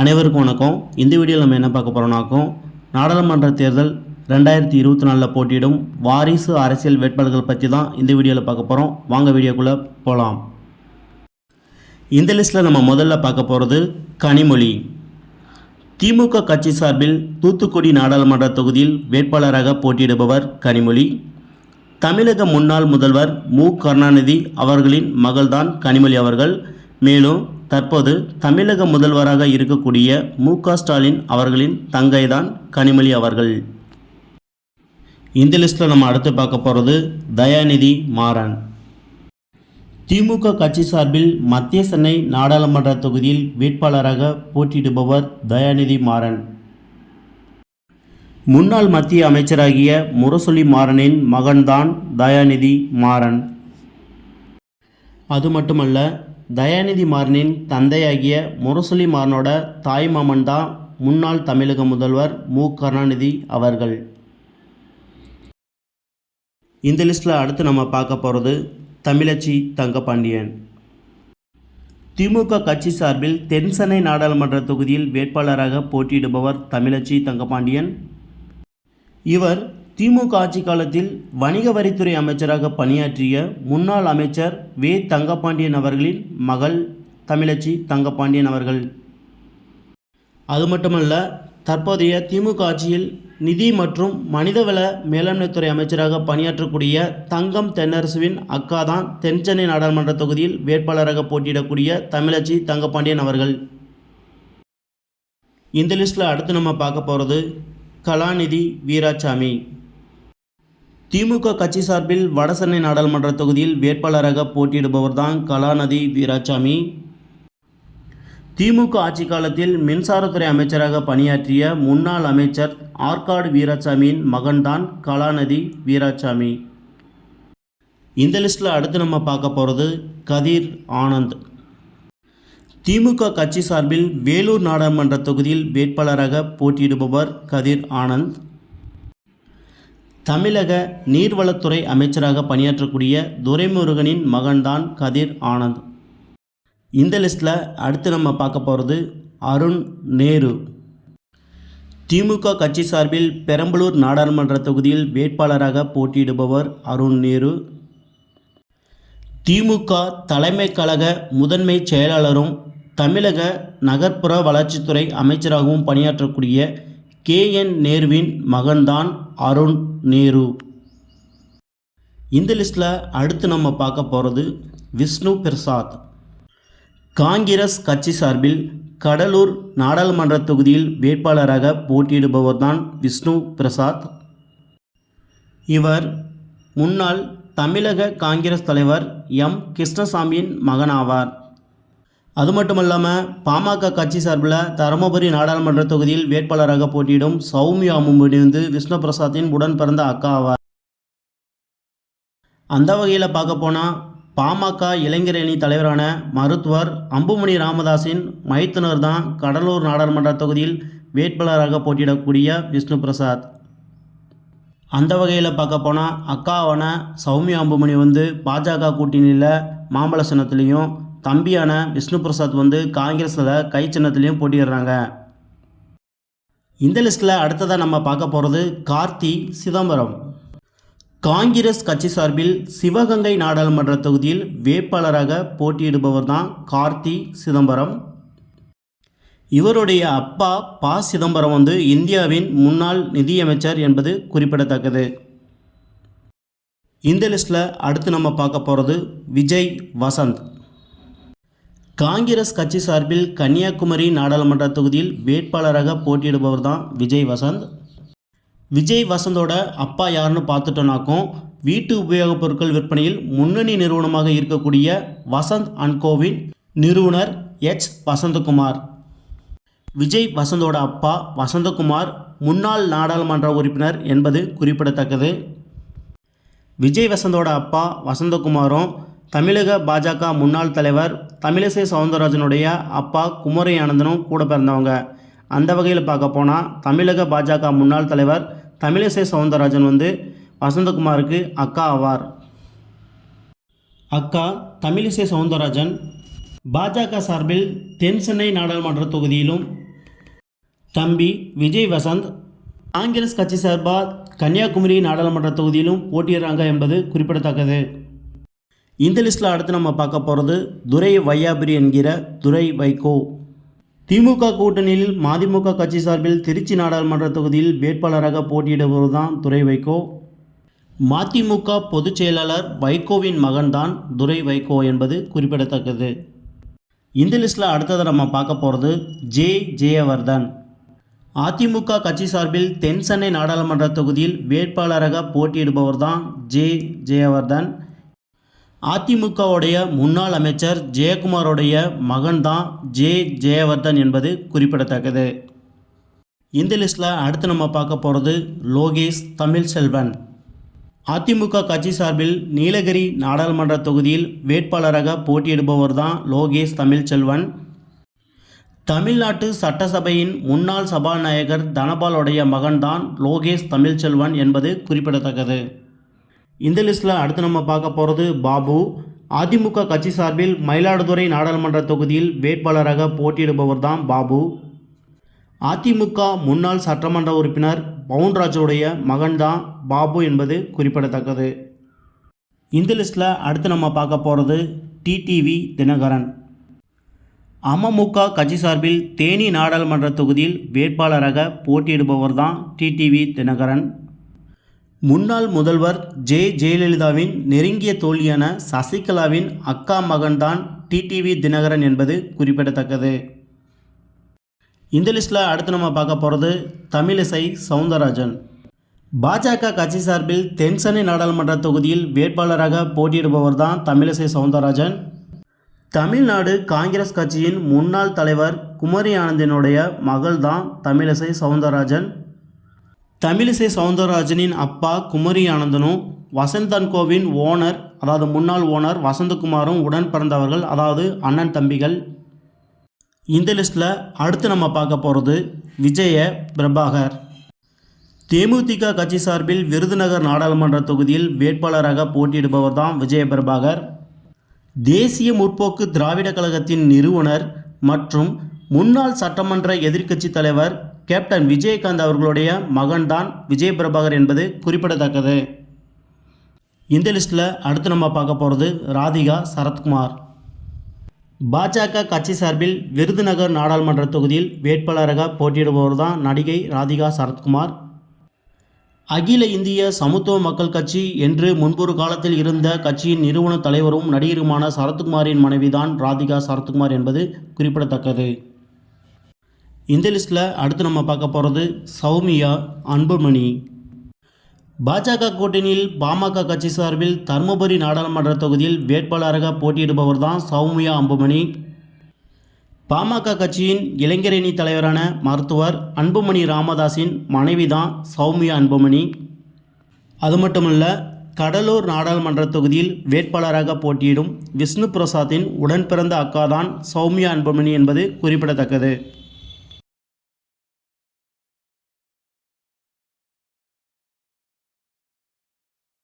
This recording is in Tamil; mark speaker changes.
Speaker 1: அனைவருக்கும் வணக்கம். இந்த வீடியோவில் நம்ம என்ன பார்க்க போகிறோம்னாக்கும் நாடாளுமன்ற தேர்தல் ரெண்டாயிரத்தி இருபத்தி நாலில் போட்டியிடும் வாரிசு அரசியல் வேட்பாளர்கள் பற்றி தான் இந்த வீடியோவில் பார்க்க போகிறோம் வாங்க வீடியோக்குள்ளே போகலாம் இந்த லிஸ்ட்டில் நம்ம முதல்ல பார்க்க போகிறது கனிமொழி. திமுக கட்சி சார்பில் தூத்துக்குடி நாடாளுமன்ற தொகுதியில் வேட்பாளராக போட்டியிடுபவர் கனிமொழி. தமிழக முன்னாள் முதல்வர் மு கருணாநிதி அவர்களின் மகள்தான் கனிமொழி அவர்கள். மேலும் தற்போது தமிழக முதல்வராக இருக்கக்கூடிய மு க ஸ்டாலின் அவர்களின் தங்கைதான் கனிமொழி அவர்கள். இந்த லிஸ்ட்டில் நம்ம அடுத்து பார்க்க போகிறது தயாநிதி மாறன். திமுக கட்சி சார்பில் மத்திய சென்னை நாடாளுமன்ற தொகுதியில் வேட்பாளராக போட்டியிடுபவர் தயாநிதி மாறன். முன்னாள் மத்திய அமைச்சராகிய முரசொலி மாறனின் மகன்தான் தயாநிதி மாறன். அது மட்டுமல்ல தயாநிதி மாறனின் தந்தையாகிய முரசொலி மாறனோட தாய்மாமன் தான் முன்னாள் தமிழக முதல்வர் மு. கருணாநிதி அவர்கள். இந்த லிஸ்ட்டில் அடுத்து நம்ம பார்க்க போகிறது தமிழச்சி தங்கபாண்டியன். திமுக கட்சி சார்பில் தென்சென்னை நாடாளுமன்ற தொகுதியில் வேட்பாளராக போட்டியிடுபவர் தமிழச்சி தங்கபாண்டியன். இவர் திமுக ஆட்சி காலத்தில் வணிக வரித்துறை அமைச்சராக பணியாற்றிய முன்னாள் அமைச்சர் வே. தங்கபாண்டியன் அவர்களின் மகள் தமிழச்சி தங்கப்பாண்டியன் அவர்கள். அது மட்டுமல்ல தற்போதைய திமுக ஆட்சியில் நிதி மற்றும் மனிதவள மேலாண்மைத்துறை அமைச்சராக பணியாற்றக்கூடிய தங்கம் தென்னரசுவின் அக்கா தான் தென்சென்னை நாடாளுமன்ற தொகுதியில் வேட்பாளராக போட்டியிடக்கூடிய தமிழச்சி தங்கபாண்டியன் அவர்கள். இந்த லிஸ்ட்டில் அடுத்து நம்ம பார்க்க போகிறது கலாநிதி வீராசாமி. திமுக கட்சி சார்பில் வடசென்னை நாடாளுமன்ற தொகுதியில் வேட்பாளராக போட்டியிடுபவர் தான் வீராசாமி. திமுக ஆட்சி காலத்தில் மின்சாரத்துறை அமைச்சராக பணியாற்றிய முன்னாள் அமைச்சர் ஆற்காடு வீராசாமியின் மகன்தான் கலாநதி வீராசாமி. இந்த லிஸ்ட்டில் அடுத்து நம்ம பார்க்க போகிறது கதிர் ஆனந்த். திமுக கட்சி சார்பில் வேலூர் நாடாளுமன்ற தொகுதியில் வேட்பாளராக போட்டியிடுபவர் கதிர் ஆனந்த். தமிழக நீர்வளத்துறை அமைச்சராக பணியாற்றக்கூடிய துரைமுருகனின் மகன்தான் கதிர் ஆனந்த். இந்த லிஸ்ட்டில் அடுத்து நம்ம பார்க்க போகிறது அருண் நேரு. திமுக கட்சி சார்பில் பெரம்பலூர் நாடாளுமன்ற தொகுதியில் வேட்பாளராக போட்டியிடுபவர் அருண் நேரு. திமுக தலைமை கழக முதன்மை செயலாளரும் தமிழக நகர்ப்புற வளர்ச்சித்துறை அமைச்சராகவும் பணியாற்றக்கூடிய கே என் நேருவின் மகன்தான் அருண் நேரு. இந்த லிஸ்ட்டில் அடுத்து நம்ம பார்க்க போகிறது விஷ்ணு பிரசாத். காங்கிரஸ் கட்சி சார்பில் கடலூர் நாடாளுமன்ற தொகுதியில் வேட்பாளராக போட்டியிடுபவர் தான் விஷ்ணு பிரசாத். இவர் முன்னாள் தமிழக காங்கிரஸ் தலைவர் எம் கிருஷ்ணசாமியின் மகனாவார். அது மட்டும் இல்லாமல் பாமக கட்சி சார்பில் தருமபுரி நாடாளுமன்ற தொகுதியில் வேட்பாளராக போட்டியிடும் சௌமியா அம்மும்படி வந்து விஷ்ணு பிரசாத்தின் உடன் பிறந்த அக்கா ஆவார். அந்த வகையில் பார்க்க போனால் பாமக இளைஞர் அணி தலைவரான மருத்துவர் அம்புமணி ராமதாஸின் மைத்துனர் தான் கடலூர் நாடாளுமன்ற தொகுதியில் வேட்பாளராக போட்டியிடக்கூடிய விஷ்ணு பிரசாத் அந்த வகையில் பார்க்க போனால் அக்காவான சௌமியா அம்புமணி வந்து பாஜக கூட்டணியில் மாம்பழ சின்னத்துலேயும் தம்பியான விஷ்ணு பிரசாத் வந்து காங்கிரஸில் கை சின்னத்துலேயும் போட்டிடுறாங்க இந்த லிஸ்ட்டில் அடுத்ததாக நம்ம பார்க்க போகிறது கார்த்தி சிதம்பரம். காங்கிரஸ் கட்சி சார்பில் சிவகங்கை நாடாளுமன்ற தொகுதியில் வேட்பாளராக போட்டியிடுபவர் தான் கார்த்தி சிதம்பரம். இவருடைய அப்பா ப சிதம்பரம் வந்து இந்தியாவின் முன்னாள் நிதியமைச்சர் என்பது குறிப்பிடத்தக்கது. இந்த லிஸ்ட்டில் அடுத்து நம்ம பார்க்க போகிறது விஜய் வசந்த். காங்கிரஸ் கட்சி சார்பில் கன்னியாகுமரி நாடாளுமன்ற தொகுதியில் வேட்பாளராக போட்டியிடுபவர் தான் விஜய் வசந்த். விஜய் வசந்தோட அப்பா யாருன்னு பார்த்துட்டோனாக்கும் வீட்டு உபயோகப் பொருட்கள் விற்பனையில் முன்னணி நிறுவனமாக இருக்கக்கூடிய வசந்த் அண்ட் கோவின் நிறுவனர் எச். வசந்தகுமார். விஜய் வசந்தோட அப்பா வசந்தகுமார் முன்னாள் நாடாளுமன்ற உறுப்பினர் என்பது குறிப்பிடத்தக்கது. விஜய் வசந்தோட அப்பா வசந்தகுமாரும் தமிழக பாஜக முன்னாள் தலைவர் தமிழிசை சவுந்தரராஜனுடைய அப்பா குமரி ஆனந்தனும் கூட பிறந்தவங்க. அந்த வகையில் பார்க்க போனால் தமிழக பாஜக முன்னாள் தலைவர் தமிழிசை சவுந்தரராஜன் வந்து வசந்தகுமாருக்கு அக்கா ஆவார். அக்கா தமிழிசை சவுந்தரராஜன் பாஜக சார்பில் தென் சென்னை நாடாளுமன்ற தொகுதியிலும் தம்பி விஜய் வசந்த் காங்கிரஸ் கட்சி சார்பாக கன்னியாகுமரி நாடாளுமன்ற தொகுதியிலும் போட்டியிடுறாங்க என்பது குறிப்பிடத்தக்கது. இந்த லிஸ்ட்டில் அடுத்து நம்ம பார்க்க போகிறது துரை வையாபுரி என்கிற துரை வைகோ. திமுக கூட்டணியில் மதிமுக கட்சி சார்பில் திருச்சி நாடாளுமன்ற தொகுதியில் வேட்பாளராக போட்டியிடுபவர் தான் துரை வைகோ. மதிமுக பொதுச் செயலாளர் வைகோவின் மகன்தான் துரை வைகோ என்பது குறிப்பிடத்தக்கது. இந்த லிஸ்ட்டில் அடுத்ததை நம்ம பார்க்க போகிறது ஜே ஜெயவர்தன். அதிமுக கட்சி சார்பில் தென் சென்னை நாடாளுமன்ற தொகுதியில் வேட்பாளராக போட்டியிடுபவர் தான் ஜே ஜெயவர்தன். அதிமுகவுடைய முன்னாள் அமைச்சர் ஜெயக்குமாரோடைய மகன்தான் ஜே. ஜெயவர்தன் என்பது குறிப்பிடத்தக்கது. இந்த லிஸ்ட்டில் அடுத்து நம்ம பார்க்க போகிறது லோகேஷ் தமிழ்செல்வன். அதிமுக கட்சி சார்பில் நீலகிரி நாடாளுமன்ற தொகுதியில் வேட்பாளராக போட்டியிடுபவர் தான் லோகேஷ் தமிழ்ச்செல்வன் தமிழ்நாட்டு சட்டசபையின் முன்னாள் சபாநாயகர் தனபாலுடைய மகன்தான் லோகேஷ் தமிழ்ச்செல்வன் என்பது குறிப்பிடத்தக்கது. இந்த லிஸ்ட்டில் அடுத்து நம்ம பார்க்க போகிறது பாபு. அதிமுக கட்சி சார்பில் மயிலாடுதுறை நாடாளுமன்ற தொகுதியில் வேட்பாளராக போட்டியிடுபவர் தான் பாபு. அதிமுக முன்னாள் சட்டமன்ற உறுப்பினர் பவுன்ராஜுடைய மகன்தான் பாபு என்பது குறிப்பிடத்தக்கது. இந்த லிஸ்ட்டில் அடுத்து நம்ம பார்க்க போகிறது டிடிவி தினகரன். அமமுக கட்சி சார்பில் தேனி நாடாளுமன்ற தொகுதியில் வேட்பாளராக போட்டியிடுபவர் தான் டிடிவி தினகரன். முன்னாள் முதல்வர் ஜெ ஜெயலலிதாவின் நெருங்கிய தோழியான சசிகலாவின் அக்கா மகன்தான் டிடிவி தினகரன் என்பது குறிப்பிடத்தக்கது. இந்த லிஸ்ட்டில் அடுத்து நம்ம பார்க்க போகிறது தமிழிசை சவுந்தரராஜன். பாஜக கட்சி சார்பில் தென்சென்னை நாடாளுமன்ற தொகுதியில் வேட்பாளராக போட்டியிடுபவர் தான் தமிழிசை சவுந்தரராஜன். தமிழ்நாடு காங்கிரஸ் கட்சியின் முன்னாள் தலைவர் குமரி ஆனந்தினுடைய மகள் தான் தமிழிசை சவுந்தரராஜன். தமிழிசை சவுந்தரராஜனின் அப்பா குமரி ஆனந்தனும் வசந்தன் கோவின் ஓனர் அதாவது முன்னாள் ஓனர் வசந்தகுமாரும் உடன் பிறந்தவர்கள் அதாவது அண்ணன் தம்பிகள். இந்த லிஸ்ட்டில் அடுத்து நம்ம பார்க்க போகிறது விஜய பிரபாகர். தேமுதிக கட்சி சார்பில் விருதுநகர் நாடாளுமன்ற தொகுதியில் வேட்பாளராக போட்டியிடுபவர் தான் விஜய பிரபாகர். தேசிய முற்போக்கு திராவிட கழகத்தின் நிறுவனர் மற்றும் முன்னாள் சட்டமன்ற எதிர்க்கட்சி தலைவர் கேப்டன் விஜயகாந்த் அவர்களுடைய மகன்தான் விஜய் பிரபாகர் என்பது குறிப்பிடத்தக்கது. இந்த லிஸ்ட்டில் அடுத்து நம்ம பார்க்க போகிறது ராதிகா சரத்குமார். பாஜக கட்சி சார்பில் விருதுநகர் நாடாளுமன்ற தொகுதியில் வேட்பாளராக போட்டியிடுபவர் தான் நடிகை ராதிகா சரத்குமார். அகில இந்திய சமத்துவ மக்கள் கட்சி என்று முன்பொரு காலத்தில் இருந்த கட்சியின் நிறுவன தலைவரும் நடிகருமான சரத்குமாரின் மனைவிதான் ராதிகா சரத்குமார் என்பது குறிப்பிடத்தக்கது. இந்த லிஸ்ட்டில் அடுத்து நம்ம பார்க்க போகிறது சௌமியா அன்புமணி. பாஜக கூட்டணியில் பாமக கட்சி சார்பில் தருமபுரி நாடாளுமன்ற தொகுதியில் வேட்பாளராக போட்டியிடுபவர் தான் சௌமியா அன்புமணி. பாமக கட்சியின் இளைஞரணி தலைவரான மருத்துவர் அன்புமணி ராமதாஸின் மனைவி தான் சௌமியா அன்புமணி. அது மட்டுமல்ல கடலூர் நாடாளுமன்ற தொகுதியில் வேட்பாளராக போட்டியிடும் விஷ்ணு பிரசாத்தின் உடன் பிறந்த அக்காதான் சௌமியா அன்புமணி என்பது குறிப்பிடத்தக்கது.